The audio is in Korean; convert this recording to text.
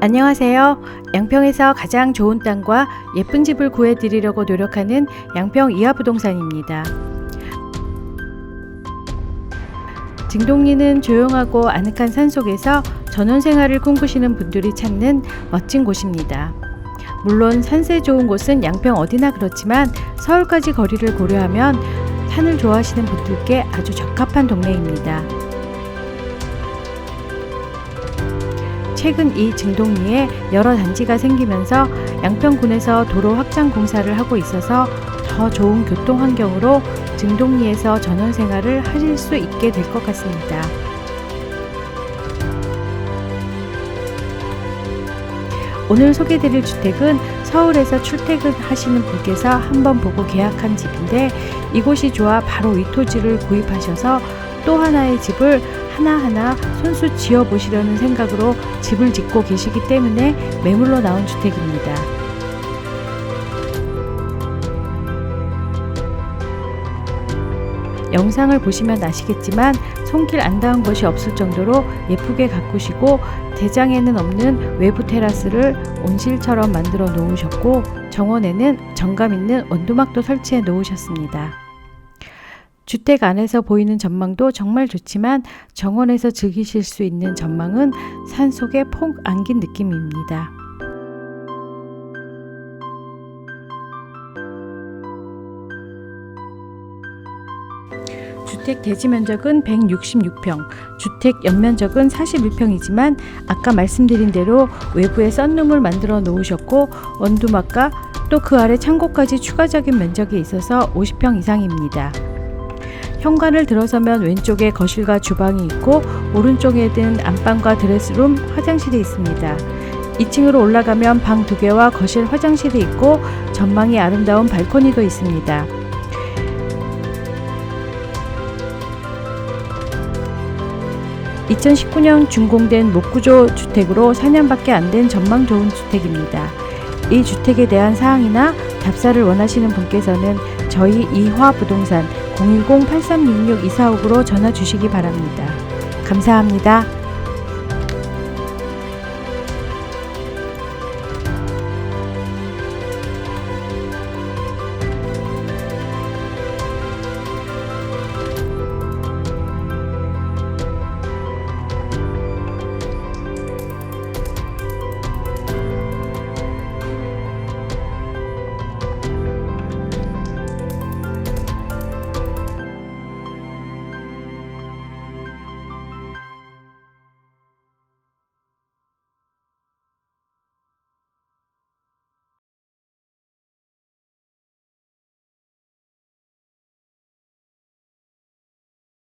안녕하세요. 양평에서 가장 좋은 땅과 예쁜 집을 구해드리려고 노력하는 양평 이하부동산입니다. 증동리는 조용하고 아늑한 산 속에서 전원 생활을 꿈꾸시는 분들이 찾는 멋진 곳입니다. 물론 산세 좋은 곳은 양평 어디나 그렇지만 서울까지 거리를 고려하면 산을 좋아하시는 분들께 아주 적합한 동네입니다. 최근 이 증동리에 여러 단지가 생기면서 양평군에서 도로 확장 공사를 하고 있어서 더 좋은 교통 환경으로 증동리에서 전원 생활을 하실 수 있게 될 것 같습니다. 오늘 소개드릴 주택은 서울에서 출퇴근하시는 분께서 한번 보고 계약한 집인데 이곳이 좋아 바로 이 토지를 구입하셔서 또 하나의 집을 하나하나 손수 지어 보시려는 생각으로 집을 짓고 계시기 때문에 매물로 나온 주택입니다. 영상을 보시면 아시겠지만 손길 안 닿은 곳이 없을 정도로 예쁘게 가꾸시고 대장에는 없는 외부 테라스를 온실처럼 만들어 놓으셨고 정원에는 정감 있는 원두막도 설치해 놓으셨습니다. 주택 안에서 보이는 전망도 정말 좋지만 정원에서 즐기실 수 있는 전망은 산 속에 폭 안긴 느낌입니다. 주택 대지 면적은 166평, 주택 연면적은 41평이지만 아까 말씀드린 대로 외부에 썬룸을 만들어 놓으셨고 원두막과 또 그 아래 창고까지 추가적인 면적이 있어서 50평 이상입니다. 현관을 들어서면 왼쪽에 거실과 주방이 있고 오른쪽에는 안방과 드레스룸, 화장실이 있습니다. 2층으로 올라가면 방 두 개와 거실 화장실이 있고 전망이 아름다운 발코니도 있습니다. (2019년) 준공된 목구조 주택으로 (4년밖에 안 된) 전망 좋은 주택입니다. 이 주택에 대한 사항이나 답사를 원하시는 분께서는 저희 이화 부동산 010-8366-2459로 전화 주시기 바랍니다. 감사합니다.